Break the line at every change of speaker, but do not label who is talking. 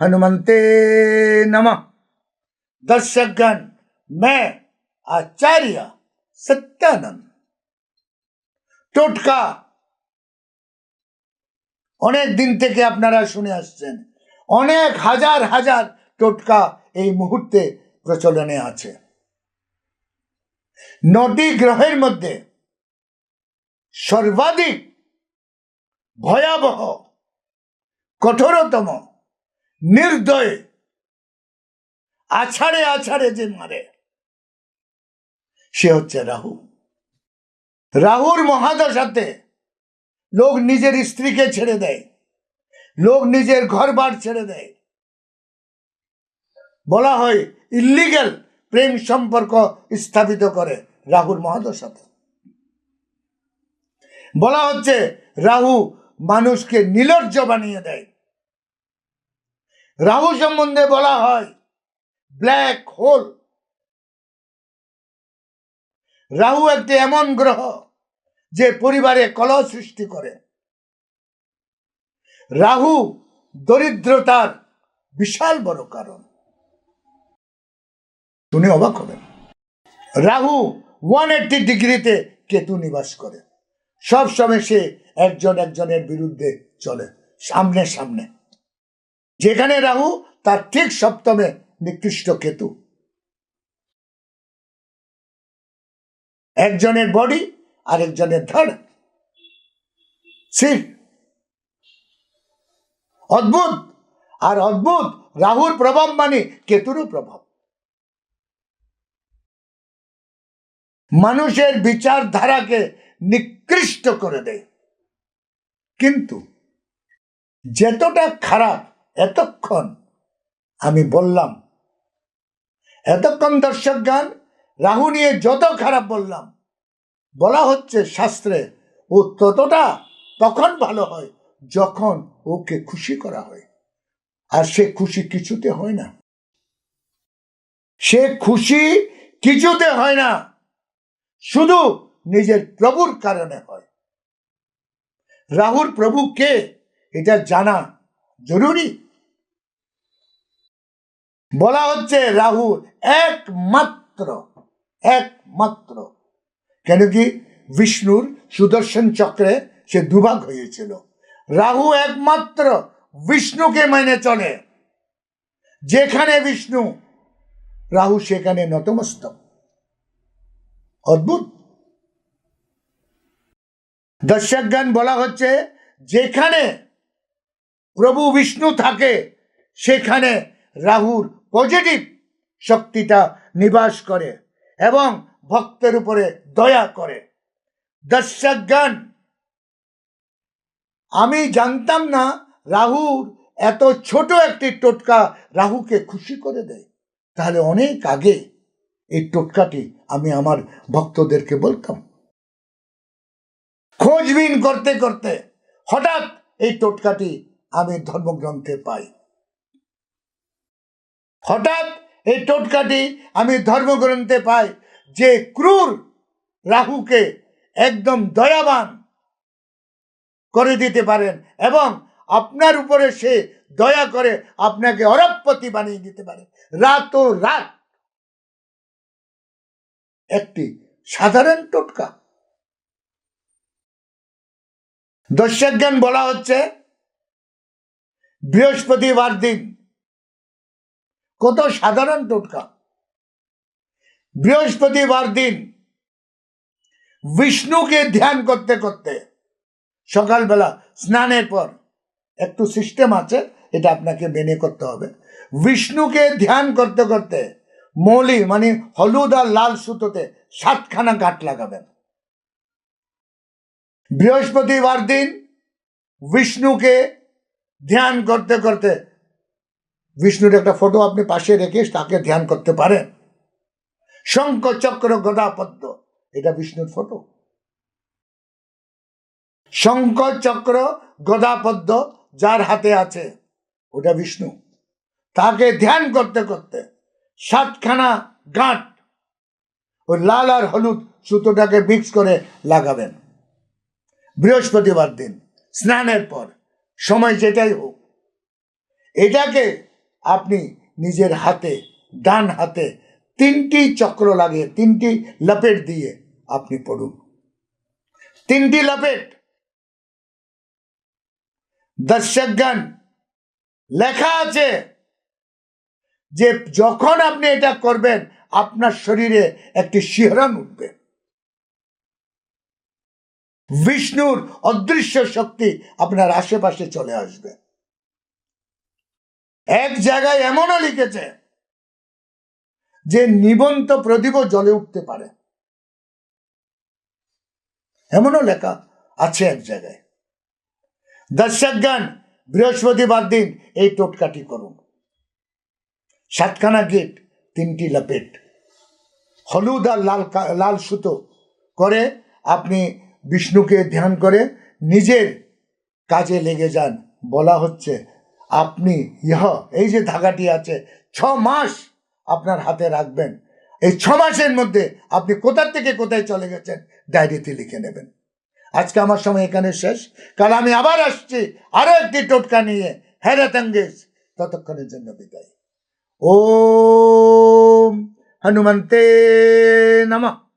हनुमंते नमः दर्शकगण मैं आचार्य सत्यानंद টোটকা অনেক দিন থেকে আপনারা শুনে আসছেন অনেক হাজার হাজার টোটকা এই মুহূর্তে প্রচলনে আছে নটি গ্রহের মধ্যে সর্বাধিক ভয়াবহ কঠোরতম, নির্দয়, আছাড়ে আছাড়ে যে মারে, সে হচ্ছে রাহু। রাহুর মহাদশাতে লোক নিজের স্ত্রীকে ছেড়ে দেয়, লোক নিজের ঘর বার ছেড়ে দেয়। বলা হয় ইল্লিগেল প্রেম সম্পর্ক স্থাপিত করে রাহুর মহাদশাতে। বলা হচ্ছে রাহু মানুষকে নির্লজ্জ বানিয়ে দেয়। রাহু সম্বন্ধে বলা হয়, ব্ল্যাক হোল। রাহু একটি এমন গ্রহ যে পরিবারে কলহ সৃষ্টি করে। রাহু দরিদ্রতার বিশাল বড় কারণ। শুনে অবাক হবেন। রাহু ওয়ান এইটটি ডিগ্রিতে কেতু নিবাস করে। সব সময় সে একজন একজনের বিরুদ্ধে চলে, সামনে সামনে। যেখানে রাহু, তার ঠিক সপ্তমে নিকৃষ্ট কেতু। একজনের বডি আর একজনের ধড় সির অদ্ভুত। আর অদ্ভুত, রাহুর প্রভাব মানে কেতুরও প্রভাব। মানুষের বিচারধারাকে নিকৃষ্ট করে দেয়। কিন্তু, যতটা খারাপ এতক্ষণ আমি বললাম, এতক্ষণ দর্শক গান রাহু নিয়ে যত খারাপ বললাম, বলা হচ্ছে শাস্ত্রে ও ততটা তখন ভালো হয় যখন ওকে খুশি করা হয়। আর সে খুশি কিছুতে হয় না। সে খুশি কিছুতে হয় না। শুধু নিজের প্রভুর কারণে হয়। রাহুর প্রভু কে? এটা জানা জরুরি। বলা হচ্ছে রাহু একমাত্র একমাত্র। কেন কি? বিষ্ণুর সুদর্শন চক্রে সে দুভাগ হয়েছিল। রাহু একমাত্র বিষ্ণুকে মেনে চলে। যেখানে বিষ্ণু, রাহু সেখানে নতমস্তক। অদ্ভুত। দর্শক গান বলা হচ্ছে যেখানে প্রভু বিষ্ণু থাকে, সেখানে রাহুর পজিটিভ শক্তিটা নিবাস করে এবং ভক্তের উপরে দয়া করে। দর্শক গান আমি জানতাম না রাহুর এত ছোট একটি টোটকা রাহুকে খুশি করে দেয়। তাহলে অনেক আগে এই টোটকাটি আমি আমার ভক্তদেরকে বলতাম। খোঁজবিন করতে করতে হঠাৎ এই টোটকাটি আমি ধর্মগ্রন্থে পাই। হঠাৎ এই টোটকাটি আমি ধর্মগ্রন্থে পাই যে ক্রুর রাহুকে একদম দয়াবান করে দিতে পারেন এবং আপনার উপরে সে দয়া করে আপনাকে অরবপতি বানিয়ে দিতে পারে। রাত ও রাত একটি সাধারণ টোটকা। দর্শক বলা হচ্ছে বৃহস্পতিবার দিন কত সাধারণ টোটকা। বৃহস্পতিবার দিন বিষ্ণুকে ধ্যান করতে করতে সকালবেলা স্নানের পর, একটু সিস্টেম আছে, এটা আপনাকে মেনে করতে হবে। বিষ্ণুকে ধ্যান করতে করতে মৌলি মানে হলুদ আর লাল সুতোতে সাতখানা গাঁট লাগাবেন। বৃহস্পতিবার দিন বিষ্ণুকে ধ্যান করতে করতে বিষ্ণুর একটা ফটো আপনি পাশে রেখে তাকে ধ্যান করতে পারেন। শঙ্খ, চক্র, গদা, পদ্ম, এটা বিষ্ণুর ফটো শঙ্খ, চক্র, গদা, পদ্ম যার হাতে আছে, ওটা বিষ্ণু। তাকে ধ্যান করতে করতে সাতখানা গাঁট, ওই লাল আর হলুদ সুতোটাকে মিক্স করে লাগাবেন। বৃহস্পতিবার দিন, স্নানের পর। সময় যেটাই হোক, এটাকে আপনি নিজের হাতে, ডান হাতে তিনটি চক্র লাগিয়ে, তিনটি লপেট দিয়ে আপনি পড়ুন। তিনটি লপেট। দর্শকগণ, লেখা আছে যে যখন আপনি এটা করবেন, আপনার শরীরে একটি শিহরণ উঠবে। বিষ্ণুর অদৃশ্য শক্তি আপনার আশেপাশে চলে আসবে। এক জায়গায় এমনও লিখেছে যে নিবন্ত প্রদীপও জ্বলে উঠতে পারে। এমনও লেখা আছে এক জায়গায়। দর্শকগণ, বৃহস্পতিবার দিন এই টোটকাটি করুন। সাতখানা গেট, তিনটি লাপেট। হলুদ আর লাল লাল সুতো করে আপনি বিষ্ণুকে ধ্যান করে নিজের কাজে লেগে যান। বলা হচ্ছে, আপনি ইহ, এই যে ধাগাটি আছে, ছ মাস আপনার হাতে রাখবেন। এই ছ মাসের মধ্যে আপনি কোথার থেকে কোথায় চলে গেছেন, ডায়েরিতে লিখে নেবেন। আজকে আমার সময় এখানে শেষ। কাল আমি আবার আসছি আরও একটি টোটকা নিয়ে। হ্যারাতাঙ্গেজ ততক্ষণের জন্য বিদায়। ও হনুমন্তে নমঃ।